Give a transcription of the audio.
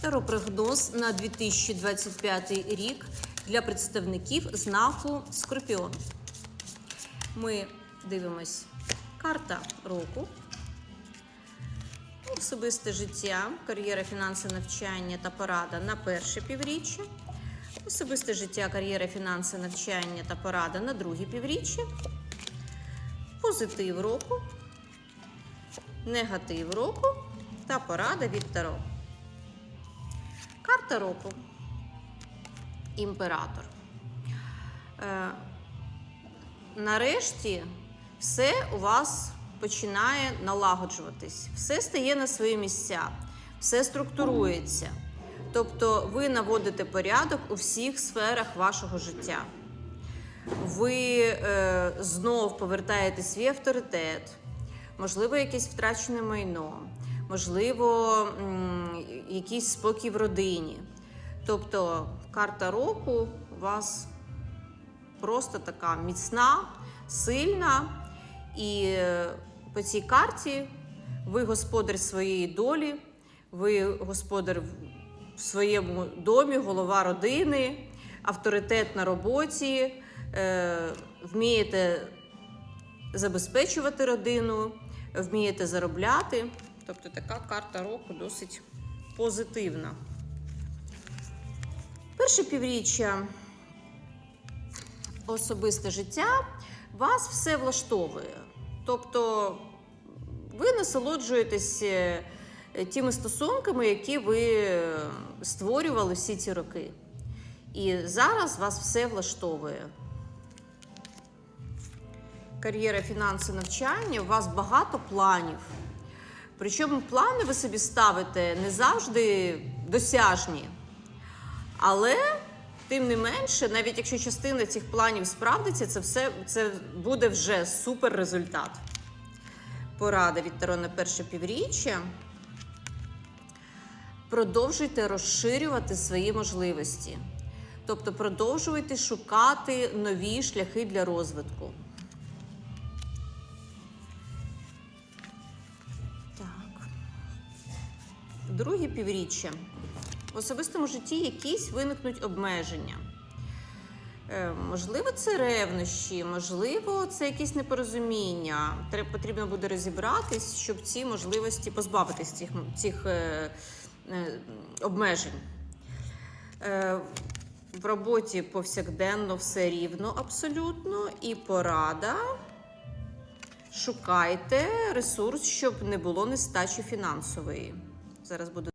Теропрогноз на 2025 рік для представників знаку Скорпіон. Ми дивимось карта року, особисте життя, кар'єра, фінанси, навчання та порада на перше півріччя, особисте життя, кар'єра, фінанси, навчання та порада на друге півріччя, позитив року, негатив року та порада від Таро. Карта року. Імператор. Е, нарешті все у вас починає налагоджуватись, все стає на свої місця, все структурується. Тобто ви наводите порядок у всіх сферах вашого життя. Ви е, знов повертаєте свій авторитет, можливо, якесь втрачене майно, можливо, якийсь спокій в родині. Тобто карта року у вас просто така міцна, сильна, і по цій карті ви господар своєї долі, ви господар в своєму домі, голова родини, авторитет на роботі, е, вмієте забезпечувати родину, вмієте заробляти. Тобто така карта року досить позитивна. Перше півріччя особисте життя вас все влаштовує. Тобто ви насолоджуєтесь е, тими стосунками, які ви е, створювали всі ці роки. І зараз вас все влаштовує. Кар'єра, фінанси, навчання, у вас багато планів. Причому плани ви собі ставите не завжди досяжні. Але, тим не менше, навіть якщо частина цих планів справдиться, це все це буде вже супер результат. Порада від Таро на перше півріччя. Продовжуйте розширювати свої можливості. Тобто продовжуйте шукати нові шляхи для розвитку. Друге півріччя. В особистому житті якісь виникнуть обмеження. Е, Можливо, це ревнощі, можливо, це якісь непорозуміння. Треба потрібно буде розібратись, щоб ці можливості позбавитись цих, цих е, е, обмежень. Е, в роботі повсякденно все рівно абсолютно, і порада. Шукайте ресурс, щоб не було нестачі фінансової. Зараз буду.